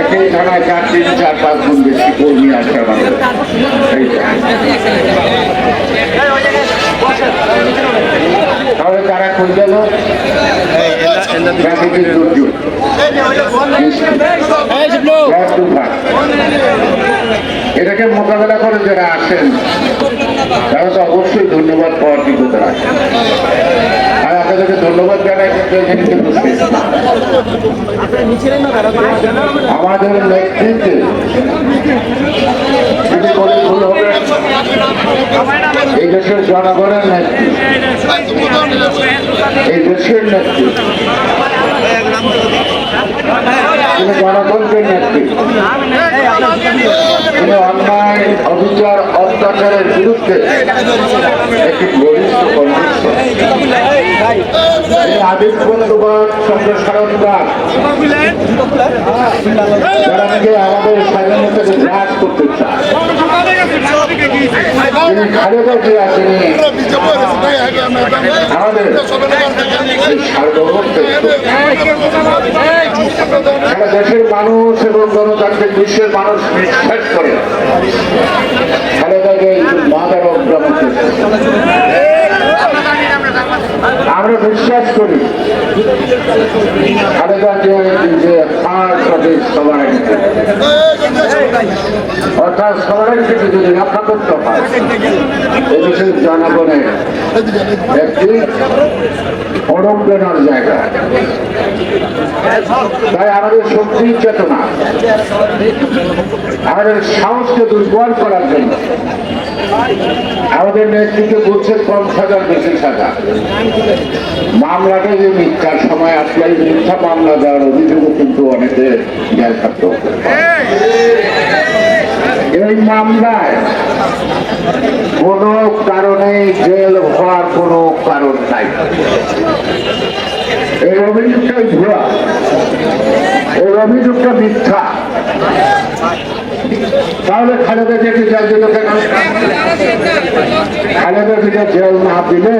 একই থানায় চার তিন, চার, পাঁচ গুণ বেশি কর্মী আছে আমাদের। তাহলে তারা কই গেল। এটাকে মোকাবেলা করে যারা আসেন, তারা তো অবশ্যই ধন্যবাদ পাওয়ার যোগ্যতা রাখে আর আপনাদেরকে ধন্যবাদ জানাই। আমাদের নেতৃত্বে এই দেশের জনগণের নেতৃত্ব। এই দেশের নেতৃত্ব। নেতৃত্ব। অন্যায়, অবিচার অত্যাচারের বিরুদ্ধে একটি বলিষ্ঠ কংগ্রেস তিনি আধিপত্যবাদ সম্প্রসারণবাদ যারা আমাদের স্বাধীনতাকে গ্রাস করতে চায় দেশের মানুষ এবং গণতান্ত্রিক বিশ্বের মানুষ বিশ্বাস করে খালেদাকে মাদার অগ্রামকে আমরা বিশ্বাস করি খালেদা যে হার্ট হবে সবার অর্থাৎ সবাইকে যদি রক্ষা করতে জনগণের একটি অনুপ্রেরণার জায়গা। তাই আমাদের শক্তি চেতনা, আমাদের সাহসকে দুর্বল করার জন্য আমাদের নেতৃত্বে বলছে কম সাজার বেশি সাজা মামলাটা যে মিথ্যার সময় আসলে মিথ্যা মামলা দেওয়ার অভিযোগও কিন্তু অনেকে জেল থাকতে। এই মামলায় কোনো কারণে জেল হওয়ার কোনো কারণ নাই। এই অভিযোগটাই ভুয়া। এই অভিযোগটা মিথ্যা। তাহলে খালেদা জিয়াকে জেল দিল কেন খালেদা জিয়া জেল না দিলে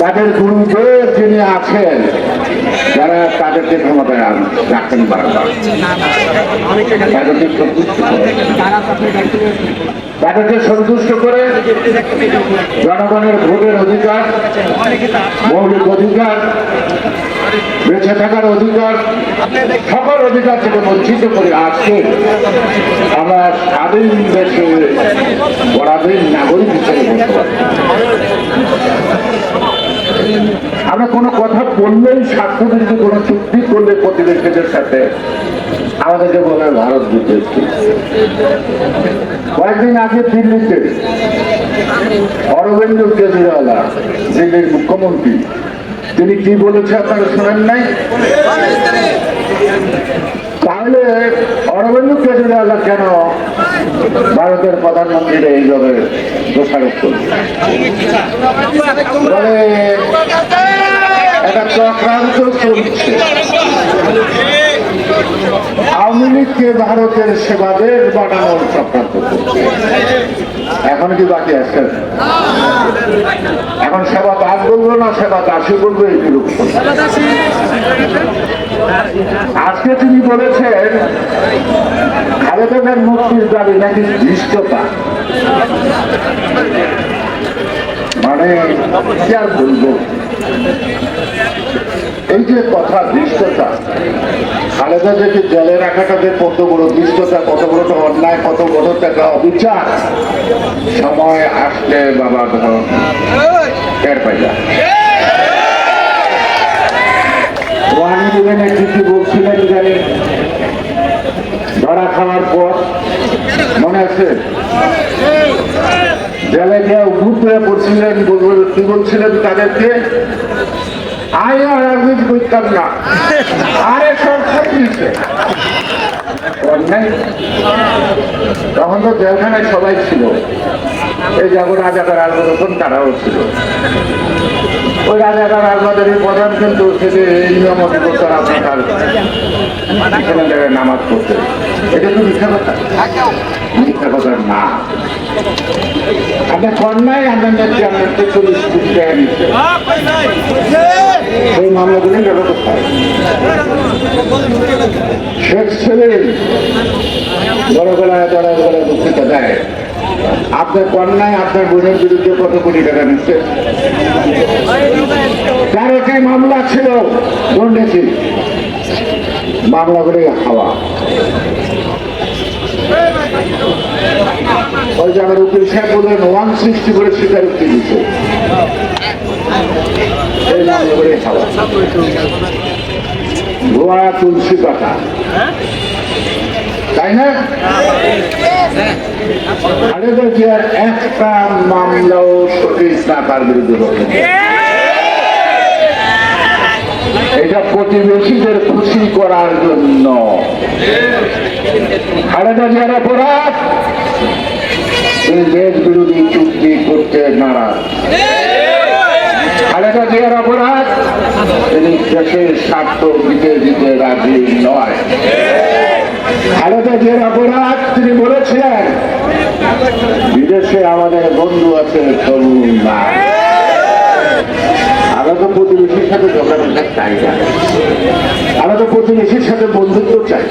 তাদের গুরুদেব যিনি আছেন যারা তাদেরকে ক্ষমতায় রাখতেন বারবার তাদেরকে সন্তুষ্ট করে জনগণের ভোটের অধিকার, মৌলিক অধিকার, বেঁচে থাকার অধিকার, সকল অধিকার থেকে বঞ্চিত করে আজকে আমরা স্বাধীন দেশে পরাধীন নাগরিক হিসেবে বসবাস। আমরা কোনো কথা বললেই স্বার্থবিরোধী কোনো চুক্তি করলে প্রতিবেশীদের সাথে। আমাদেরকে বলে ভারত বিদ্বেষী কয়েকদিন আগে দিল্লিতে অরবিন্দ কেজরিওয়ালা, দিল্লির মুখ্যমন্ত্রী, তিনি কি বলেছে আপনারা শোনেন নাই? তাহলে অরবিন্দ কেজরিওয়ালা কেন ভারতের প্রধানমন্ত্রীর এইভাবে দোষারোপ বলে একটা চক্রান্ত চলছে আওয়ামী লীগকে ভারতের সেবাদের বানানোর চক্রান্ত এখন কি বাকি আছে? এখন সেবা দাস বলব না, সেবা দাসী বলব, এই আজকে তিনি বলেছেন খালেদার মুক্তির দাবি নাকি ধৃষ্টতা? মানে কি আর বলব? এই যে কথা দৃষ্টতা, খালেদা যে জেলে রাখাটা যে কত বড় দৃষ্টতা, কত বড় অন্যায়, কত বড় একটা অবিচার, সময় আসলে বাবা, ধর পাই যা ওয়ানি দিবেনের কিছু বলছিলেন জানি ধরা খাওয়ার পর মনে আছে জেলে গিয়ে হয়ে পড়ছিলেন কি বলছিলেন তাদেরকে? আর রাজনীতি করতাম না। আরে সব খাইছে তখন তো জেলখানায় সবাই ছিল। এই যেমন রাজাকার আলবদন তারাও ছিল ওই রাজাকার আলবাদের এই প্রধান কিন্তু সেটি এই নিয়ম মতো করতে আপনার এখানে জায়গায় নামাজ পড়তে। এটা তো মিথ্যা কথা। মিথ্যা কথা না। আপনার আপনার নিচ্ছে কোথায় সেদিন বড় গলায়, বড় দেয়। আপনার কন্যায় আপনার বোনের বিরুদ্ধে কত কোটি টাকা নিচ্ছে? তেরোটি মামলা ছিল? দুর্নীতি মামলা করে হাওয়া ওই ওয়ান সিক্সটি করে তুলসী পাতা। তাই না? খালেদা জিয়ার একটা মামলাও তার বিরুদ্ধে এটা প্রতিবেশীদের খুশি করার জন্য। খালেদা জিয়ার অপরাধ। দেশ বিরোধী চুক্তি করতে নারাজ। খালেদা জিয়ার অপরাধ। তিনি দেশের স্বার্থ দিতে দিতে রাজি নয়। খালেদা যে অপরাধ তিনি বলেছেন, বিদেশে আমাদের বন্ধু আছে তরুণ আমরা তো প্রতিবেশীর সাথে যোগাযোগ চাই না আমরা তো প্রতিবেশীর সাথে বন্ধুত্ব চাই।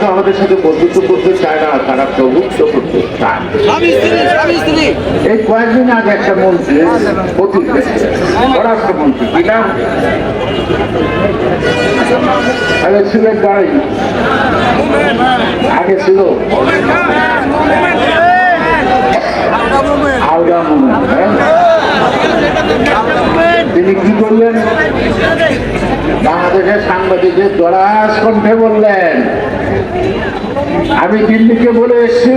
তারা আমাদের সাথে বন্ধুত্ব করতে চায় না তারা প্রভুত্ব করতে চায়। এই কয়েকদিন আগে একটা মন্ত্রী পতিত স্বরাষ্ট্রমন্ত্রী কি নাম? আরে ছিলেন গাড়ি আগে ছিল। আলগা হ্যাঁ? তিনি কি করলেন? বাংলাদেশের সাংবাদিকদের দরাজ কণ্ঠে বললেন আমি দিল্লিকে বলে এসছি।